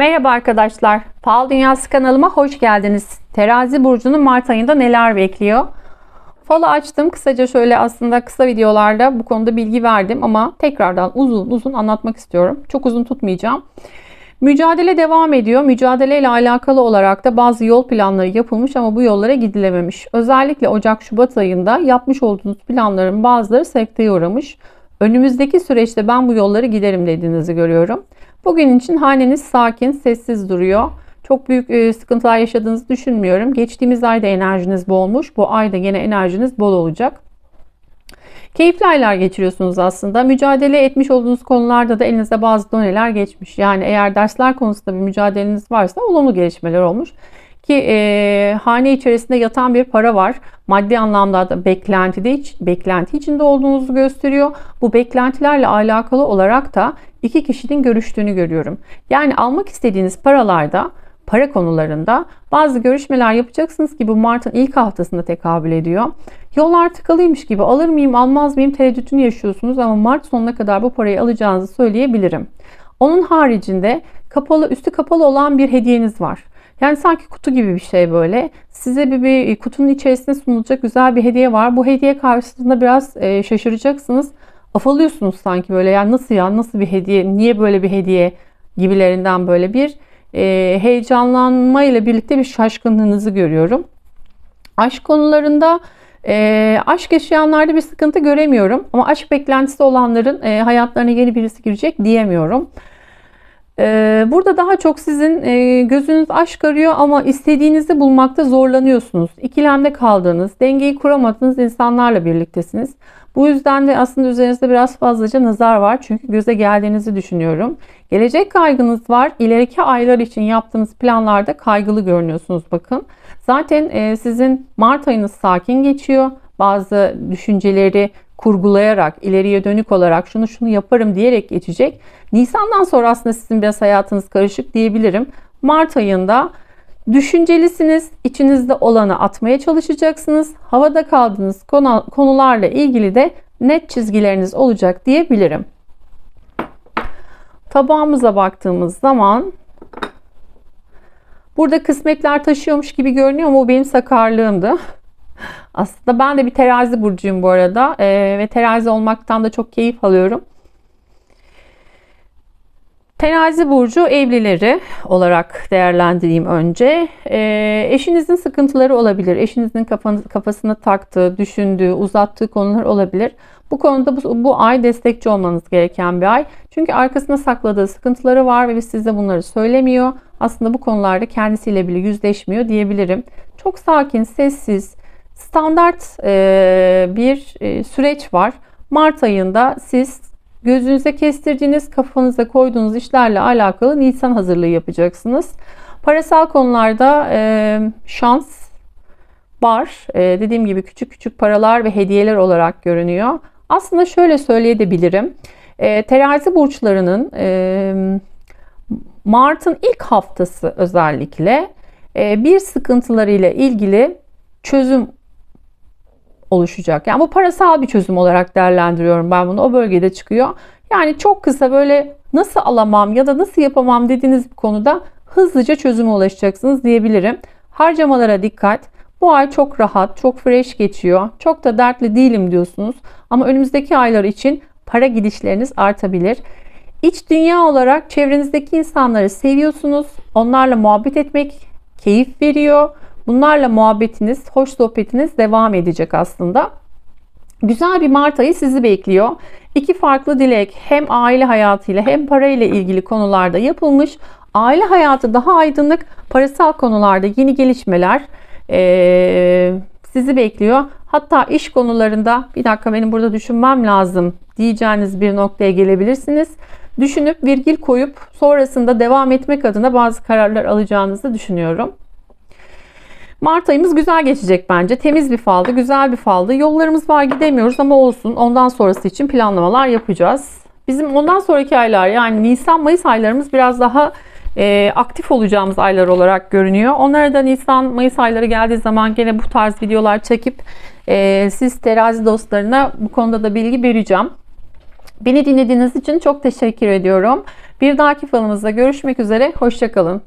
Merhaba arkadaşlar. Fal Dünyası kanalıma hoş geldiniz. Terazi burcunun Mart ayında neler bekliyor? Falı açtım. Kısaca şöyle aslında kısa videolarda bu konuda bilgi verdim ama tekrardan uzun uzun anlatmak istiyorum. Çok uzun tutmayacağım. Mücadele devam ediyor. Mücadele ile alakalı olarak da bazı yol planları yapılmış ama bu yollara gidilememiş. Özellikle Ocak-Şubat ayında yapmış olduğunuz planların bazıları sekteye uğramış. Önümüzdeki süreçte ben bu yolları giderim dediğinizi görüyorum. Bugün için haneniz sakin, sessiz duruyor. Çok büyük e, sıkıntılar yaşadığınızı düşünmüyorum. Geçtiğimiz ayda enerjiniz bolmuş. Bu ayda yine enerjiniz bol olacak. Keyifli aylar geçiriyorsunuz aslında. Mücadele etmiş olduğunuz konularda da elinizde bazı doneler geçmiş. Yani eğer dersler konusunda bir mücadeleniz varsa olumlu gelişmeler olmuş. Ki e, hane içerisinde yatan bir para var. Maddi anlamda da beklentide beklenti içinde olduğunuzu gösteriyor. Bu beklentilerle alakalı olarak da iki kişinin görüştüğünü görüyorum. Yani almak istediğiniz paralarda para konularında bazı görüşmeler yapacaksınız ki bu Mart'ın ilk haftasında tekabül ediyor. Yollar tıkalıymış gibi alır mıyım almaz mıyım tereddütünü yaşıyorsunuz ama Mart sonuna kadar bu parayı alacağınızı söyleyebilirim. Onun haricinde kapalı üstü kapalı olan bir hediyeniz var. Yani sanki kutu gibi bir şey böyle. Size bir, bir kutunun içerisinde sunulacak güzel bir hediye var. Bu hediye karşısında biraz e, şaşıracaksınız. Afalıyorsunuz sanki böyle. Yani nasıl ya nasıl bir hediye? Niye böyle bir hediye gibilerinden böyle bir e, heyecanlanma ile birlikte bir şaşkınlığınızı görüyorum. Aşk konularında e, aşk yaşayanlarda bir sıkıntı göremiyorum. Ama aşk beklentisi olanların e, hayatlarına yeni birisi girecek diyemiyorum. Ee, burada daha çok sizin e, gözünüz aşk arıyor ama istediğinizi bulmakta zorlanıyorsunuz. İkilemde kaldığınız, dengeyi kuramadığınız insanlarla birliktesiniz. Bu yüzden de aslında üzerinizde biraz fazlaca nazar var. Çünkü göze geldiğinizi düşünüyorum. Gelecek kaygınız var. İleriki aylar için yaptığınız planlarda kaygılı görünüyorsunuz bakın. Zaten e, sizin Mart ayınız sakin geçiyor. Bazı düşünceleri kurgulayarak, ileriye dönük olarak şunu şunu yaparım diyerek geçecek. Nisan'dan sonra aslında sizin biraz hayatınız karışık diyebilirim. Mart ayında düşüncelisiniz, içinizde olanı atmaya çalışacaksınız. Havada kaldığınız konu, konularla ilgili de net çizgileriniz olacak diyebilirim. Tabağımıza baktığımız zaman burada kısmetler taşıyormuş gibi görünüyor ama o benim sakarlığımdı. Aslında ben de bir terazi burcuyum bu arada ee, ve terazi olmaktan da çok keyif alıyorum. Terazi burcu evlileri olarak değerlendireyim önce. E, eşinizin sıkıntıları olabilir. Eşinizin kafanı, kafasına taktığı, düşündüğü, uzattığı konular olabilir. Bu konuda bu, bu ay destekçi olmanız gereken bir ay. Çünkü arkasında sakladığı sıkıntıları var ve size bunları söylemiyor. Aslında bu konularda kendisiyle bile yüzleşmiyor diyebilirim. Çok sakin, sessiz, standart e, bir e, süreç var. Mart ayında siz gözünüze kestirdiğiniz, kafanıza koyduğunuz işlerle alakalı Nisan hazırlığı yapacaksınız. Parasal konularda e, şans var. E, dediğim gibi küçük küçük paralar ve hediyeler olarak görünüyor. Aslında şöyle söyleyebilirim. E, terazi burçlarının e, Mart'ın ilk haftası özellikle e, bir sıkıntılarıyla ilgili çözüm oluşacak. Yani bu parasal bir çözüm olarak değerlendiriyorum ben bunu. O bölgede çıkıyor. Yani çok kısa böyle nasıl alamam ya da nasıl yapamam dediğiniz bir konuda hızlıca çözüme ulaşacaksınız diyebilirim. Harcamalara dikkat. Bu ay çok rahat, çok fresh geçiyor. Çok da dertli değilim diyorsunuz. Ama önümüzdeki aylar için para gidişleriniz artabilir. İç dünya olarak çevrenizdeki insanları seviyorsunuz. Onlarla muhabbet etmek keyif veriyor. Bunlarla muhabbetiniz, hoş sohbetiniz devam edecek aslında. Güzel bir Mart ayı sizi bekliyor. İki farklı dilek hem aile hayatıyla hem parayla ilgili konularda yapılmış. Aile hayatı daha aydınlık, parasal konularda yeni gelişmeler ee, sizi bekliyor. Hatta iş konularında bir dakika benim burada düşünmem lazım diyeceğiniz bir noktaya gelebilirsiniz. Düşünüp virgül koyup sonrasında devam etmek adına bazı kararlar alacağınızı düşünüyorum. Mart ayımız güzel geçecek bence. Temiz bir faldı, güzel bir faldı. Yollarımız var gidemiyoruz ama olsun. Ondan sonrası için planlamalar yapacağız. Bizim ondan sonraki aylar yani Nisan-Mayıs aylarımız biraz daha e, aktif olacağımız aylar olarak görünüyor. Onlara da Nisan-Mayıs ayları geldiği zaman gene bu tarz videolar çekip e, siz terazi dostlarına bu konuda da bilgi vereceğim. Beni dinlediğiniz için çok teşekkür ediyorum. Bir dahaki falımızda görüşmek üzere. Hoşçakalın.